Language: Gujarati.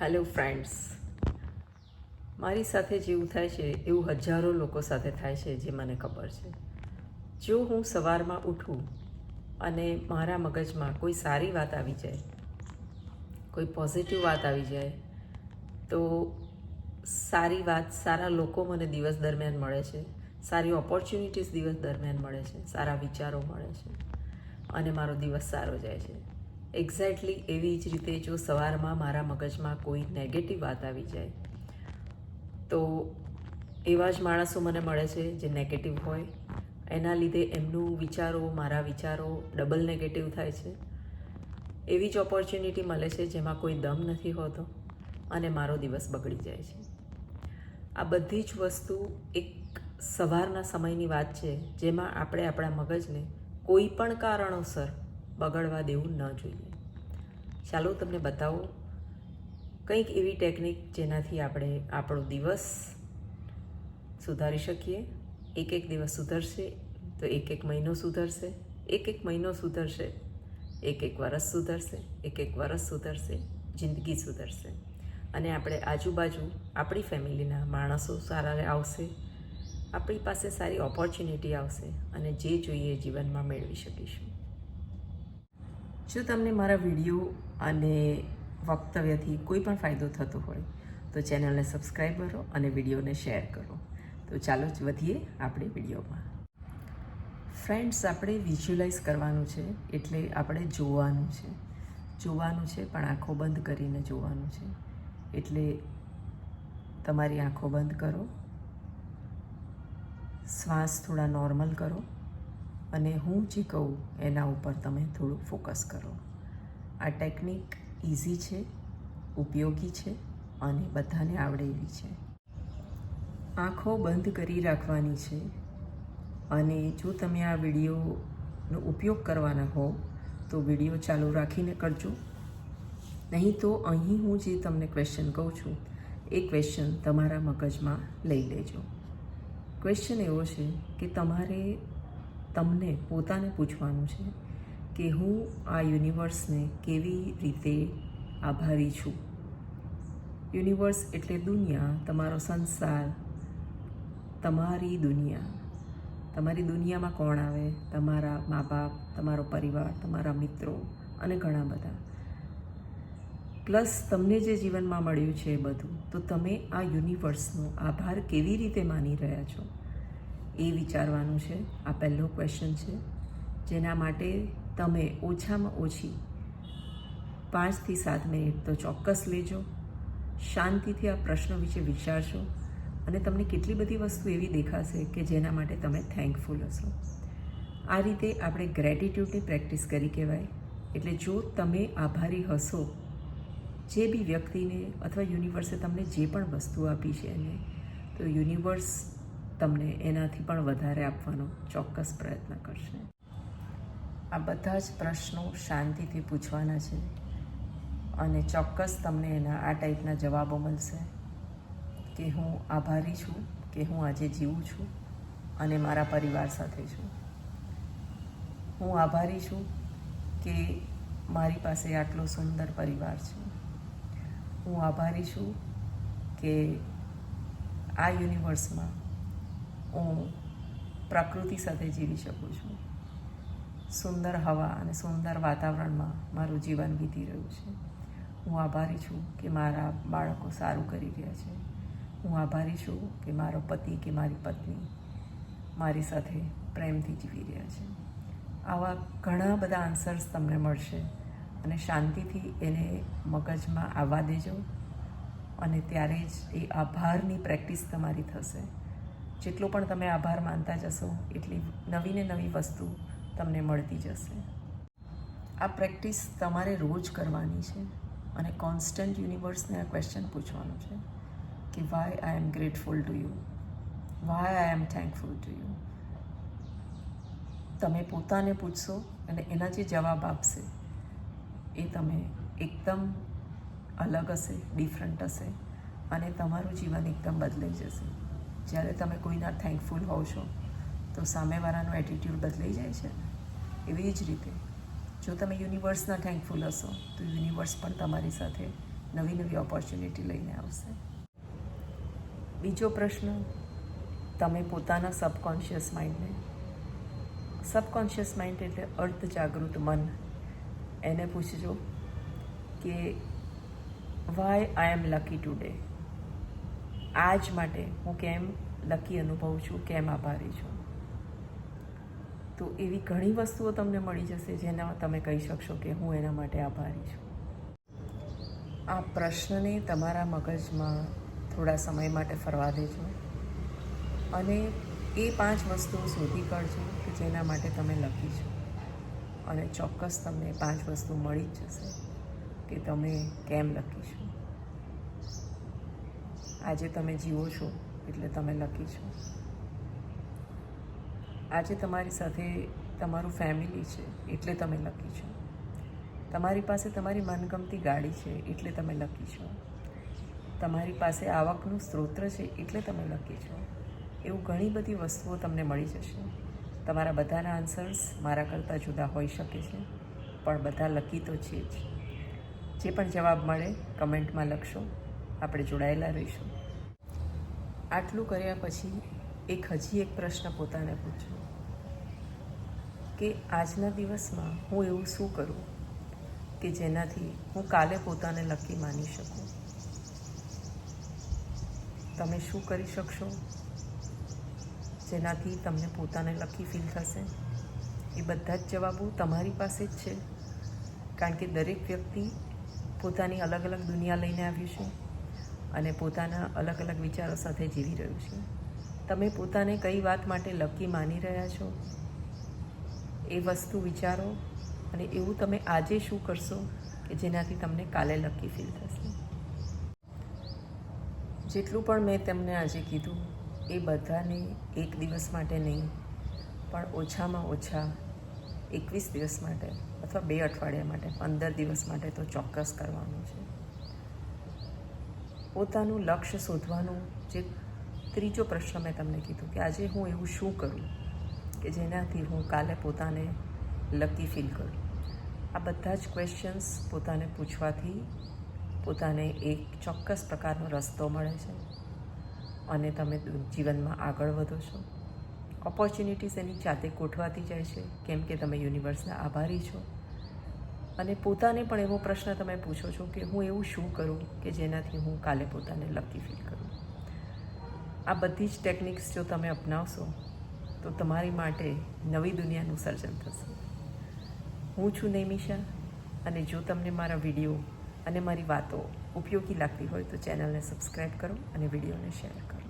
હેલો ફ્રેન્ડ્સ મારી સાથે જેવું થાય છે, એવું હજારો લોકો સાથે થાય છે, જે મને ખબર છે. જો હું સવારમાં ઉઠું અને મારા મગજમાં કોઈ સારી વાત આવી જાય, કોઈ પોઝિટિવ વાત આવી જાય, તો સારી વાત સારા લોકો મને દિવસ દરમિયાન મળે છે. સારી ઓપોર્ચ્યુનિટીઝ દિવસ દરમિયાન મળે છે. સારા વિચારો મળે છે. અને મારો દિવસ સારો જાય છે. એક્ઝેક્ટલી એવી જ રીતે જો સવારમાં મારા મગજમાં કોઈ નેગેટિવ વાત આવી જાય, તો એવા જ માણસો મને મળે છે જે નેગેટિવ હોય. એના લીધે એમનું વિચારો, મારા વિચારો ડબલ નેગેટિવ થાય છે. એવી જ ઓપોર્ચ્યુનિટી મળે છે જેમાં કોઈ દમ નથી હોતો અને મારો દિવસ બગડી જાય છે. આ બધી જ વસ્તુ એક સવારના સમયની વાત છે, જેમાં આપણે આપણા મગજને કોઈ પણ કારણોસર બગડવા દેવું ન જોઈએ. ચાલો તમને બતાવું. કંઈક એવી ટેકનિક જેનાથી આપણે આપણો દિવસ સુધારી શકીએ. એક એક દિવસ સુધરશે, તો એક એક મહિનો સુધરશે, એક એક મહિનો સુધરશે, એક એક વરસ સુધરશે, એક એક વરસ સુધરશે, જિંદગી સુધરશે. અને આપણે આજુબાજુ આપણી ફેમિલીના માણસો સારા આવશે, આપણી પાસે સારી ઓપોર્ચ્યુનિટી આવશે અને જે જોઈએ જીવનમાં મેળવી શકીશું. જો તમને મારા વીડિયો અને વક્તવ્યથી કોઈ પણ ફાયદો થતો હોય, તો ચેનલને સબસ્ક્રાઈબ કરો અને વિડીયોને શેર કરો. તો ચાલો જ વધીએ આપણે વિડીયોમાં. ફ્રેન્ડ્સ, આપણે વિઝ્યુલાઇઝ કરવાનું છે એટલે આપણે જોવાનું છે. જોવાનું છે, પણ આંખો બંધ કરીને જોવાનું છે. એટલે તમારી આંખો બંધ કરો. શ્વાસ થોડા નોર્મલ કરો. અને હું જે કહું એના ઉપર તમે થોડું ફોકસ કરો. આ ટેકનિક ઇઝી છે, ઉપયોગી છે અને બધાને આવડે એવી છે. આંખો બંધ કરી રાખવાની છે અને જો તમે આ વિડીયોનો ઉપયોગ કરવાના હો તો વીડિયો ચાલુ રાખીને કરજો. નહીં તો અહીં હું જે તમને ક્વેશ્ચન કહું છું એ ક્વેશ્ચન તમારા મગજમાં લઈ લેજો. ક્વેશ્ચન એવો છે કે તમારે તમને પોતાને પૂછવાનું છે કે હું આ યુનિવર્સને કેવી રીતે આભારી છું. યુનિવર્સ એટલે દુનિયા, તમારો સંસાર, તમારી દુનિયા. તમારી દુનિયામાં કોણ આવે? તમારા મા બાપ તમારો પરિવાર, તમારા મિત્રો અને ઘણા બધા. પ્લસ તમને જે જીવનમાં મળ્યું છે એ બધું, તો તમે આ યુનિવર્સનો આભાર કેવી રીતે માની રહ્યા છો? એ વિચારવાનું છે. આ પહેલો ક્વેશ્ચન છે. જેના માટે તમે ઓછામાં ઓછી પાંચથી સાત મિનિટ તો ચોક્કસ લેજો. શાંતિથી આ પ્રશ્ન વિશે વિચારશો અને તમને કેટલી બધી વસ્તુ એવી દેખાશે કે જેના માટે તમે થેન્કફુલ હશો. આ રીતે આપણે ગ્રેટિટ્યૂડની પ્રેક્ટિસ કરી કહેવાય. એટલે જો તમે આભારી હશો, જે બી વ્યક્તિને અથવા યુનિવર્સે તમને જે પણ વસ્તુ આપી છે એને, તો યુનિવર્સ તમને એનાથી પણ વધારે આપવાનો ચોક્કસ પ્રયત્ન કરશે. આ બધા જ પ્રશ્નો શાંતિથી પૂછવાના છે અને ચોક્કસ તમને એના આ ટાઈપના જવાબો મળશે કે હું આભારી છું કે હું આજે જીવું છું અને મારા પરિવાર સાથે છું. હું આભારી છું કે મારી પાસે આટલો સુંદર પરિવાર છે. હું આભારી છું કે આ યુનિવર્સમાં હું પ્રકૃતિ સાથે જીવી શકું છું. સુંદર હવા અને સુંદર વાતાવરણમાં મારું જીવન વીતી રહ્યું છે. હું આભારી છું કે મારા બાળકો સારું કરી રહ્યા છે. હું આભારી છું કે મારો પતિ કે મારી પત્ની મારી સાથે પ્રેમથી જીવી રહ્યા છે. આવા ઘણા બધા આન્સર્સ તમને મળશે અને શાંતિથી એને મગજમાં આવવા દેજો અને ત્યારે જ એ આભારની પ્રેક્ટિસ તમારી થશે. જેટલો પણ તમે આભાર માનતા જશો, એટલી નવી ને નવી વસ્તુ તમને મળતી જશે. આ પ્રેક્ટિસ તમારે રોજ કરવાની છે અને કોન્સ્ટન્ટ યુનિવર્સને આ ક્વેશ્ચન પૂછવાનું છે કે why I am grateful to you why I am thankful to you તમે પોતાને પૂછશો અને એના જે જવાબ આપશે એ તમે એકદમ અલગ હશે ડિફરન્ટ હશે અને તમારું જીવન એકદમ બદલાઈ જશે. જ્યારે તમે કોઈના થેન્કફુલ હોવ છો, તો સામેવાળાનો એટીટ્યૂડ બદલાઈ જાય છે એવી જ રીતે, જો તમે યુનિવર્સના થેન્કફુલ હશો, તો યુનિવર્સ પણ તમારી સાથે નવી નવી ઓપોર્ચ્યુનિટી લઈને આવશે. બીજો પ્રશ્ન, તમે પોતાના સબકોન્શિયસ માઇન્ડને સબકોન્શિયસ માઇન્ડ એટલે અર્ધ જાગૃત મન. એને પૂછજો કે why I am lucky today આજ માટે હું કેમ લકી અનુભવું છું, કેમ આભારી છું? તો એવી ઘણી વસ્તુઓ તમને મળી જશે જેના તમે કહી શકશો કે હું એના માટે આભારી છું. આ પ્રશ્નને તમારા મગજમાં થોડા સમય માટે ફરવા દેજો અને એ પાંચ વસ્તુઓ શોધી કાઢજો કે જેના માટે તમે લખી છો. અને ચોક્કસ તમને પાંચ વસ્તુ મળી જ જશે કે તમે કેમ લખી છો. આજે તમે જીવો છો, એટલે તમે લખી છો. આજે તમારી સાથે તમારું ફેમિલી છે, એટલે તમે લખી છો. તમારી પાસે તમારી મનગમતી ગાડી છે, એટલે તમે લખી છો. તમારી પાસે આવકનું સ્ત્રોત છે, એટલે તમે લખી છો. એવું ઘણી બધી વસ્તુઓ તમને મળી જશે. તમારા બધાના આન્સર્સ મારા કરતાં જુદા હોઈ શકે છે, પણ બધા લકી તો છે જ. જે પણ જવાબ મળે કમેન્ટમાં લખશો. આપણે જોડાયેલા રહીશું. આટલું કર્યા પછી એક હજી એક પ્રશ્ન પોતાને પૂછો કે આજના દિવસમાં હું એવું શું કરું કે જેનાથી હું કાલે પોતાને લકી માની શકું? તમે શું કરી શકશો? જેનાથી તમને પોતાને લકી ફીલ થશે? એ બધા જ જવાબો તમારી પાસે જ છે. કારણ કે દરેક વ્યક્તિ પોતાની અલગ અલગ દુનિયા લઈને આવ્યું છે. અને પોતાના અલગ અલગ વિચારો સાથે જીવી રહ્યું છે. તમે પોતાને કઈ વાત માટે લકી માની રહ્યા છો? એ વસ્તુ વિચારો અને એવું તમે આજે શું કરશો કે જેનાથી તમને કાલે લકી ફીલ થશે? જેટલું પણ મેં તમને આજે કીધું, એ બધાને એક દિવસ માટે નહીં, પણ ઓછામાં ઓછા એકવીસ દિવસ માટે અથવા બે અઠવાડિયા માટે, પંદર દિવસ માટે તો ચોક્કસ કરવાનું છે. પોતાનું લક્ષ્ય શોધવાનું જે ત્રીજો પ્રશ્ન મેં તમને કીધું કે આજે હું એવું શું કરું કે જેનાથી હું કાલે પોતાને લકી ફીલ કરું? આ બધા જ ક્વેશ્ચન્સ પોતાને પૂછવાથી પોતાને એક ચોક્કસ પ્રકારનો રસ્તો મળે છે અને તમે જીવનમાં આગળ વધો છો. ઓપોર્ચ્યુનિટીઝ એની જાતે ગોઠવાતી જાય છે. કેમ કે તમે યુનિવર્સના આભારી છો. અને પોતાને પણ એવો પ્રશ્ન તમે પૂછો છો કે હું એવું શું કરું કે જેનાથી હું કાલે પોતાને લકી ફીલ કરું? આ બધી જ ટેકનિક્સ જો તમે અપનાવશો, તો તમારી માટે નવી દુનિયાનું સર્જન થશે. હું છું નૈમિષા અને જો તમને મારા વીડિયો અને મારી વાતો ઉપયોગી લાગતી હોય તો ચેનલને સબસ્ક્રાઈબ કરો અને વિડીયોને શેર કરો.